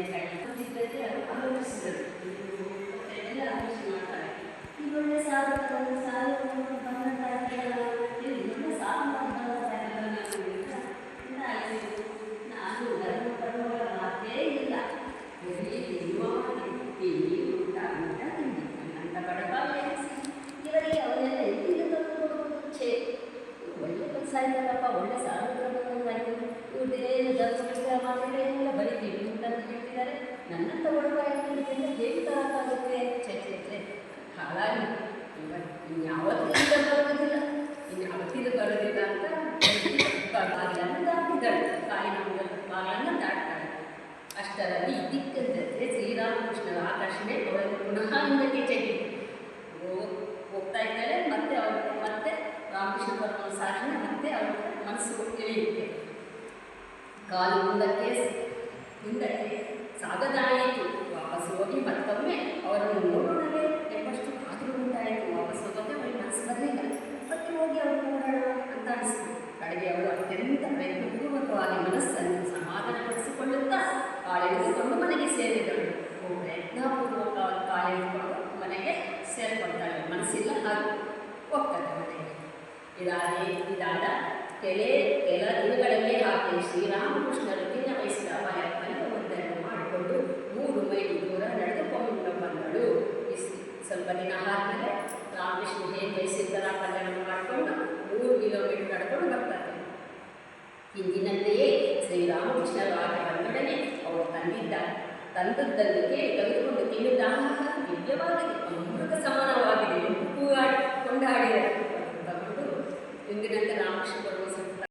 ಬದನೆಕಾಯಿ ಆಲೋಚಿಸಿದರು ಎಲ್ಲ ಆಲೋಚನೆ ಮಾಡ್ತಾರೆ ಈ ಒಳ್ಳೆ ಸಾಧಕರನ್ನು ಸಾಧಕರನ್ನು ಬಂದಂತಾಗಿಲ್ಲ ಒಳ್ಳೆ ಸಾಧನ ನಾನು ಧರ್ಮ ಹೇಳ್ತಿದ್ದಾರೆ ತಗೊಳ್ಳುವ ಯಾಕಂದ್ರೆ ಹೇಗೆ ತರಕ್ಕಾಗುತ್ತೆ ಛೇ ಛೇ ಹಾಗಾಗಿ ಇನ್ಯಾವತ್ತಿಂದ ಬರೋದಿಲ್ಲ ಇನ್ಯಾವತ್ತಿಂದ ಬರೋದಿಲ್ಲ ಅಂತ ಬಾಗಿಲನ್ನು ದಾಟಿದ್ದಾಳೆ ಕಾಲಿನ ಬಾಗಿಲನ್ನು ದಾಟ್ತಾಳೆ ಅಷ್ಟರಲ್ಲಿ ಇದ್ದಕ್ಕಿದ್ದಂತೆ ಶ್ರೀರಾಮಕೃಷ್ಣರ ಆಕರ್ಷಣೆ ಅವರನ್ನು ಪುನಃ ಹಿಂದಕ್ಕೆ ಚೆಲ್ಲಿತು ಹೋ- ಹೋಗ್ತಾ ಇದ್ದಾಳೆ, ಮತ್ತೆ ಅವಳು, ಮತ್ತೆ ರಾಮಕೃಷ್ಣ ಪರಮ ಸಾಧನೆ ಮತ್ತೆ ಅವ್ರ ಮನಸ್ಸು ಇಳಿಯುತ್ತೆ ಕಾಲು ಮುಂದಕ್ಕೆ, ಹಿಂದಕ್ಕೆ ಸಾಗದಾಯಿತು. ವಾಪಸ್ ಹೋಗಿ ಮತ್ತೊಮ್ಮೆ ಅವರನ್ನು ನೋಡೋಣವೇ ಎಂಬಷ್ಟು ಕಾತುರ ಉಂಟಾಯಿತು. ವಾಪಸ್ ಹೋಗೋದೇ ಅವರಿಗೆ ಮನಸ್ಸು ಬರಲಿಲ್ಲ. ಮತ್ತೆ ಹೋಗಿ ಅವರು ನೋಡೋಣ ಅಂತ ಅನಿಸ್ತು. ಕಡೆಗೆ ಅವರು ಅತ್ಯಂತ ಪ್ರಯತ್ನಪೂರ್ವಕವಾಗಿ ಮನಸ್ಸನ್ನು ಸಮಾಧಾನಪಡಿಸಿಕೊಳ್ಳುತ್ತಾ ಕಾಲೆಳೆದುಕೊಂಡು ಮನೆಗೆ ಸೇರಿದರು ಪ್ರಯತ್ನಪೂರ್ವಕ ಕಾಲೆಳೆದುಕೊಂಡು ಮನೆಗೆ ಸೇರಿಕೊಳ್ತಾಳೆ ಮನಸ್ಸಿಲ್ಲ ಹಾಗೂ ಹೋಗ್ತಾರೆ ಮನೆಗೆ. ಇದಾದ ಇದಾದ ಕೆಲೆ, ಕೆಲ ದಿನಗಳಲ್ಲೇ ಅದಾದಮೇಲೆ ರಾಮಕೃಷ್ಣ ಹೇಗೆ ಬಯಸಿದ್ದಾರ ಕಲ್ಯಾಣ ಮಾಡಿಕೊಂಡು ಮೂರು ಕಿಲೋಮೀಟರ್ ನಡ್ಕೊಂಡು ಬರ್ತಾರೆ. ಹಿಂದಿನಂತೆಯೇ ಶ್ರೀರಾಮಕೃಷ್ಣ ರಾಜರೊಡನೆ ಅವರು ತಂದಿದ್ದಾರೆ ತಂದದ್ದನ್ನು ಕವಿದುಕೊಂಡು ತಿನ್ನುತ್ತಾ ದಿವ್ಯವಾಗಿದೆ, ಅಮೃತ ಸಮಾನವಾಗಿದೆ ಕೊಂಡಾಡಿದ ತಗೊಂಡು ಹಿಂದಿನಂತೆ ರಾಮಕೃಷ್ಣ